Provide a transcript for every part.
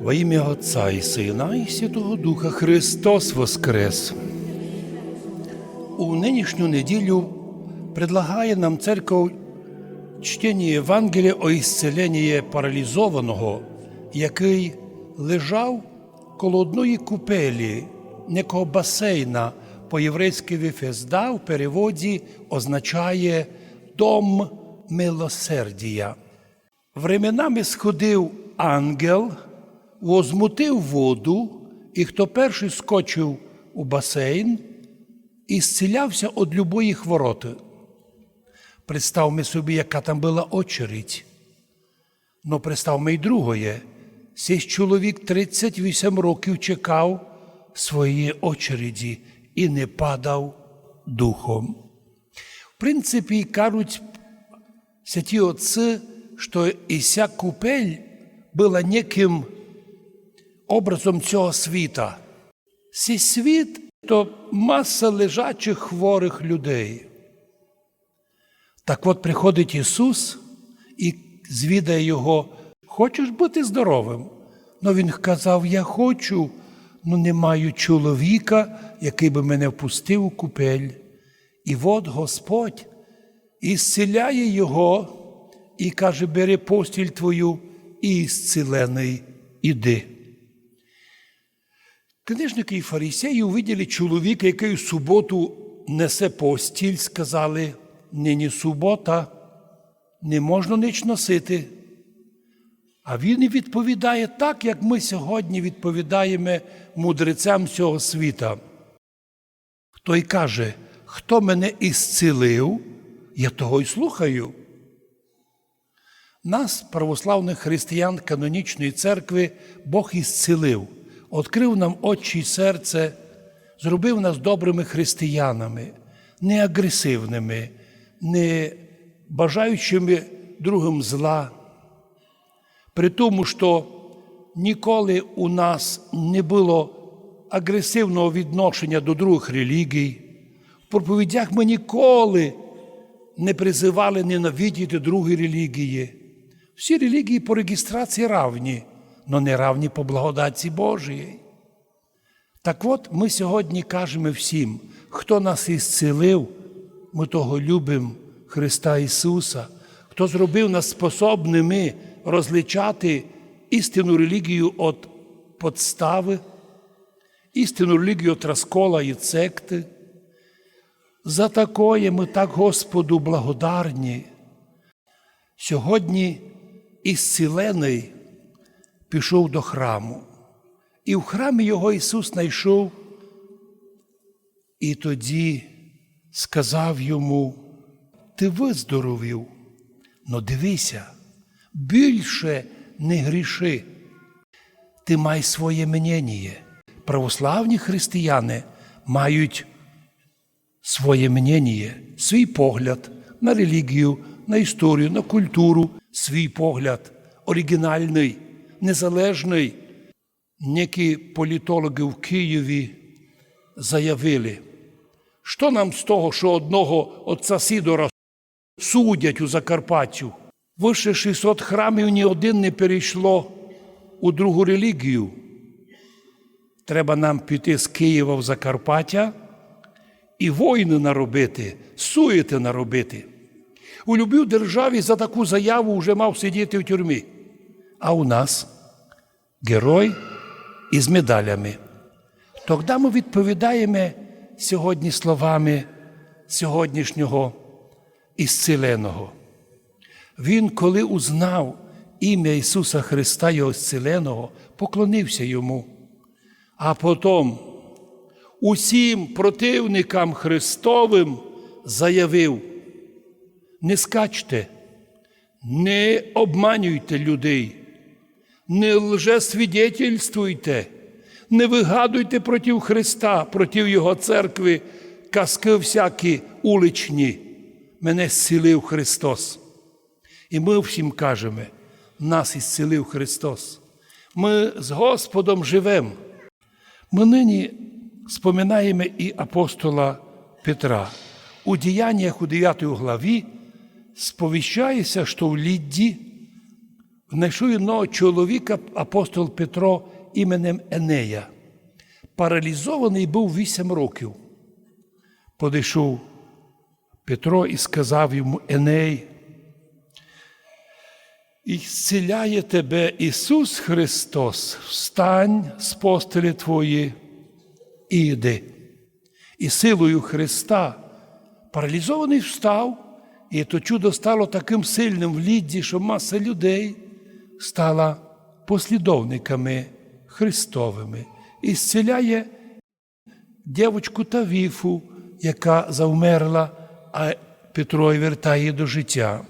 Во ім'я Отця і Сина, і Святого Духа Христос Воскрес. У нинішню неділю предлагає нам церков чтення Євангелія о ісцеленні паралізованого, який лежав коло одної купелі, некого басейна, по-єврейськи Вифезда в переводі означає дом милосердія. Временами сходив ангел, возмутив воду, і хто перший скочив у басейн і зцілявся від любої хвороти. Представмо собі, яка там була очередь. Ну, представмо й другое. Сей чоловік 38 років чекав своєї очереді і не падав духом. В принципі, кажуть святі отці, що і ся купель була неким образом цього світа. Цей світ то маса лежачих хворих людей. Так от приходить Ісус і звідає його, хочеш бути здоровим? Ну Він казав, я хочу, ну не маю чоловіка, який би мене впустив у купель. І от Господь ісціляє його і каже, бери постіль твою і ісцілений іди. Книжники і фарисеї увиділи чоловіка, який в суботу несе постіль, сказали, нині субота, не можна ніч носити. А він і відповідає так, як ми сьогодні відповідаємо мудрецям цього світа. Той каже, хто мене ісцілив, я того й слухаю. Нас, православних християн канонічної церкви, Бог ісцілив, відкрив нам очі й серце, зробив нас добрими християнами, не агресивними, не бажаючими другим зла. При тому, що ніколи у нас не було агресивного відношення до других релігій. В проповідях ми ніколи не призивали ненавидіти другі релігії. Всі релігії по реєстрації равні, але не равні по благодаті Божій. Так от ми сьогодні кажемо всім, хто нас ісцілив, ми того любимо Христа Ісуса, хто зробив нас способними розличати істинну релігію від подстави, істинну релігію від розкола і цекти. За такое ми так Господу благодарні. Сьогодні ісцілений пішов до храму, і в храмі його Ісус знайшов, і тоді сказав йому, ти виздоровів, но дивися, більше не гріши. Ти май своє мнення. Православні християни мають своє мнення, свій погляд на релігію, на історію, на культуру, свій погляд оригінальний, незалежний. Некі політологи в Києві заявили, що нам з того, що одного отця Сідора судять у Закарпаттю. Вище 600 храмів ні один не перейшло у другу релігію. Треба нам піти з Києва в Закарпаття і воїни наробити, суєти наробити. У любій державі за таку заяву вже мав сидіти в тюрмі. А у нас герой із медалями. Тоді ми відповідаємо сьогодні словами сьогоднішнього ісцеленого. Він, коли узнав ім'я Ісуса Христа, Його зціленого, поклонився йому. А потім усім противникам Христовим заявив: не скачте, не обманюйте людей, не лжесвідетельствуйте, не вигадуйте проти Христа, проти Його церкви, казки всякі уличні. Мене зцілив Христос. І ми всім кажемо, нас ісцілив Христос. Ми з Господом живемо. Ми нині споминаємо і апостола Петра. У діяннях у 9 главі сповіщається, що в Лідді знайшов одного чоловіка, апостол Петро іменем Енея. Паралізований був вісім років. Подійшов Петро і сказав йому Еней, і зціляє тебе Ісус Христос, встань з постелі твої і йди. І силою Христа паралізований встав, і то чудо стало таким сильним в лідді, що маса людей стала послідовниками Христовими і зціляє дівочку Тавіфу, яка завмерла, а Петро вертає до життя.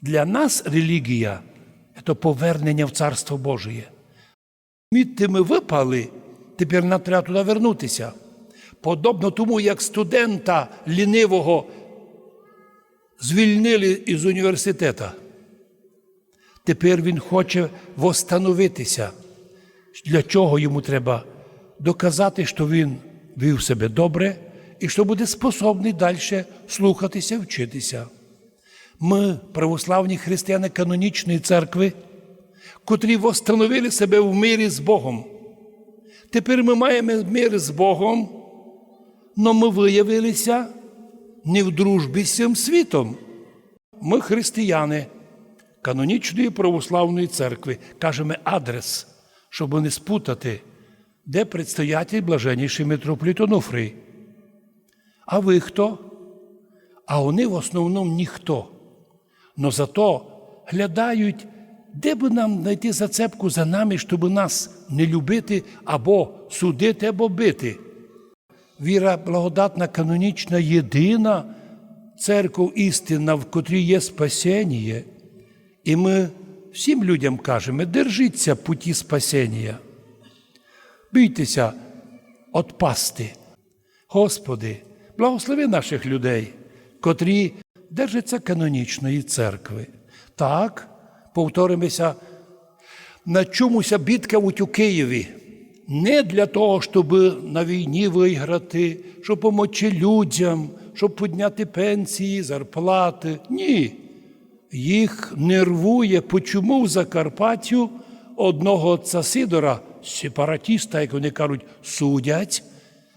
Для нас релігія це повернення в Царство Божє. Мідти ми випали, тепер нам треба туди вернутися. Подобно тому, як студента лінивого звільнили із університету. Тепер він хоче восстановитися. Для чого йому треба доказати, що він вів себе добре і що буде способний далі слухатися, вчитися. Ми, православні християни канонічної церкви, котрі восстановили себе в мирі з Богом. Тепер ми маємо мир з Богом, але ми виявилися не в дружбі з цим світом. Ми християни канонічної православної церкви, кажемо адрес, щоб не спутати, де предстоятель блаженніший митрополіт Онуфрій. А ви хто? А вони в основному ніхто. Но зато глядають, де би нам знайти зацепку за нами, щоб нас не любити або судити, або бити. Віра благодатна, канонічна, єдина церква істинна, в котрій є спасіння. І ми всім людям кажемо, держіться путі спасіння. Бійтеся отпасти. Господи, благослови наших людей, котрі держаться канонічної церкви. Так, повторимося, на чомуся бідкавуть у Києві. Не для того, щоб на війні виграти, щоб помочи людям, щоб підняти пенсії, зарплати. Ні. Їх нервує, почому в Закарпаттю одного отця Сидора, сепаратіста, як вони кажуть, судять,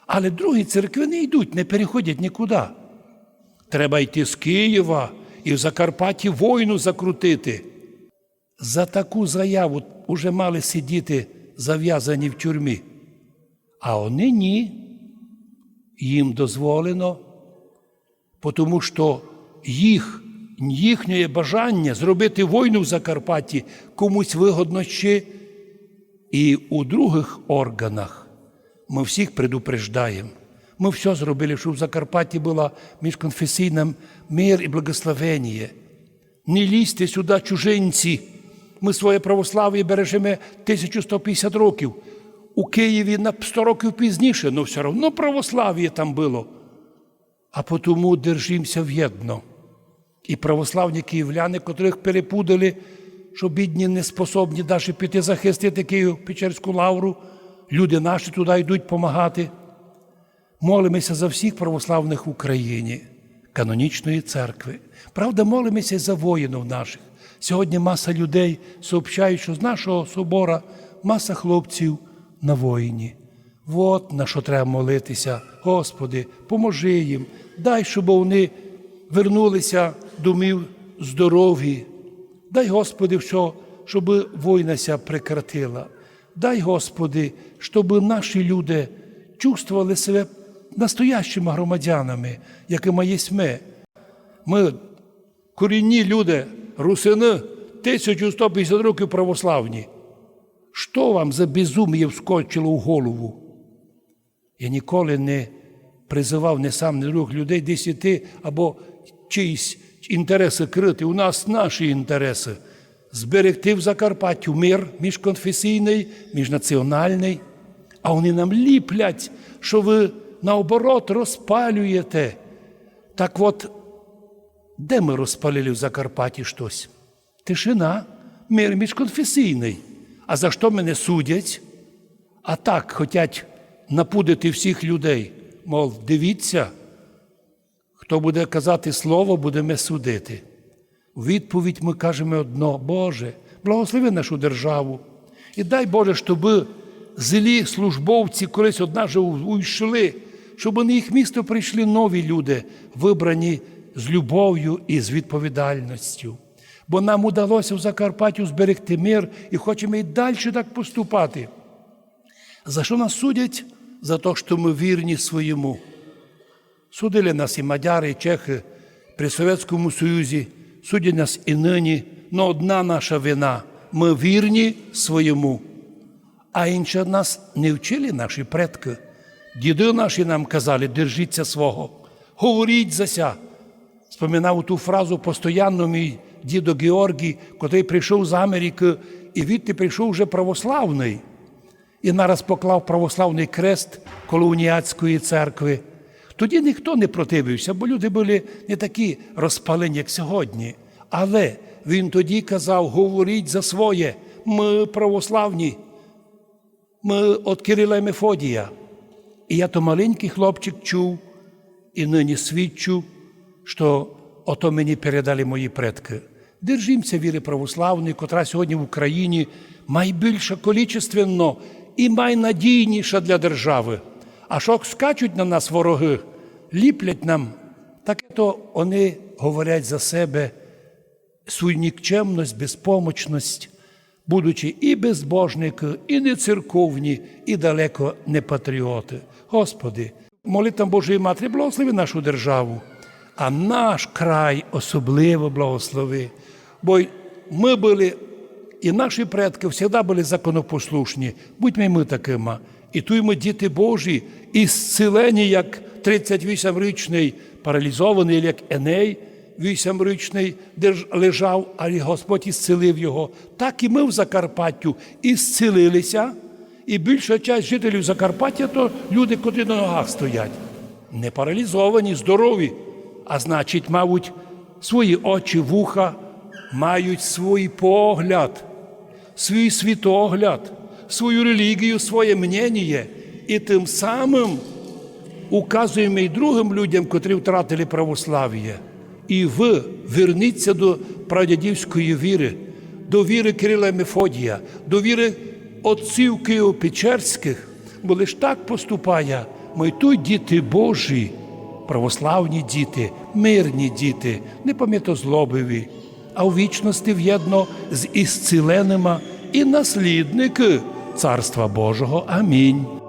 але другі церкви не йдуть, не переходять нікуди. Треба йти з Києва і в Закарпатті війну закрутити. За таку заяву вже мали сидіти зав'язані в тюрмі. А вони ні. Їм дозволено, тому що їх, їхнє бажання зробити війну в Закарпатті комусь вигодно ще. І у других органах ми всіх предупреждаємо. Ми все зробили, щоб в Закарпатті була міжконфесійна мир і благословення. Не лізьте сюди, чужинці. Ми своє православ'я бережемо 1150 років. У Києві на 100 років пізніше, але все одно православ'я там було. А тому держимося в'єдно. І православні київляни, котрих перепудали, що бідні не способні навіть піти захистити Київ Печерську лавру, люди наші туди йдуть допомагати. Молимося за всіх православних в Україні, канонічної церкви. Правда, молимося і за воїнів наших. Сьогодні маса людей сообщають, що з нашого собора маса хлопців на воїні. От на що треба молитися. Господи, поможи їм, дай, щоб вони вернулися домів здорові. Дай, Господи, що, щоб війна прекратила. Дай, Господи, щоб наші люди чувствували себе настоящими громадянами, якими є ми. Ми корінні люди, русини, 1150 років православні. Що вам за безум'я вскочило в голову? Я ніколи не призивав не сам, не друг людей десяти або чиїсь інтереси крити. У нас наші інтереси. Зберегти в Закарпаттю мир міжконфесійний, міжнаціональний, а вони нам ліплять, що ви наоборот розпалюєте. Так от, де ми розпалили в Закарпатті щось? Тишина, мир міжконфесійний. А за що мене судять? А так хочуть напудити всіх людей. Мов, дивіться, хто буде казати слово, будемо судити. У відповідь ми кажемо одно, Боже, Благослови нашу державу. І дай Боже, щоб злі службовці колись одна же уйшли, щоб на їх місто прийшли нові люди, вибрані з любов'ю і з відповідальністю. Бо нам удалося в Закарпаттю зберегти мир і хочемо і далі так поступати. За що нас судять? За те, що ми вірні своєму. Судили нас і мадяри, і чехи при Совєтському Союзі, судять нас і нині, але одна наша вина ми вірні своєму. А інша нас не вчили наші предки. Діди наші нам казали, держіться свого, говоріть зася. Споминав ту фразу постійно мій дідо Георгій, котрий прийшов з Америки, і відти прийшов вже православний. І нараз поклав православний крест коло уніатської церкви. Тоді ніхто не противився, бо люди були не такі розпалені, як сьогодні. Але він тоді казав: говоріть за своє, ми православні, ми від Кирила і Мефодія. І я то маленький хлопчик чув, і нині свідчу, що ото мені передали мої предки. Держімося віри православної, котра сьогодні в Україні найбільша количественно і найнадійніша для держави. А що скачуть на нас вороги, ліплять нам, так то вони говорять за себе свою нікчемність, безпомочність, будучи і безбожники, і не церковні, і далеко не патріоти. Господи, молитвам Божої Матері, благослови нашу державу, а наш край особливо благослови. Бо ми були, і наші предки завжди були законопослушні. Будьмо ми такими. І тут ми діти Божі, і зцілені, як 38-річний паралізований, як Еней, вісімрічний, де ж лежав, але Господь ісцелив його. Так і ми в Закарпаттю і зцілилися. І більша частина жителів Закарпаття то люди, котрі на ногах стоять. Не паралізовані, здорові, а значить, мабуть, свої очі, вуха, мають свій погляд, свій світогляд, свою релігію, своє мнення. І тим самим указуємо і другим людям, котрі втратили православ'я. І ви верніться до прадядівської віри, до віри Кирила Мефодія, до віри отців Києво-Печерських, бо лиш так поступає, ми тут діти Божі, православні діти, мирні діти, не пам'ятозлобиві, а у вічності в'єдно з ісціленими і наслідники Царства Божого. Амінь.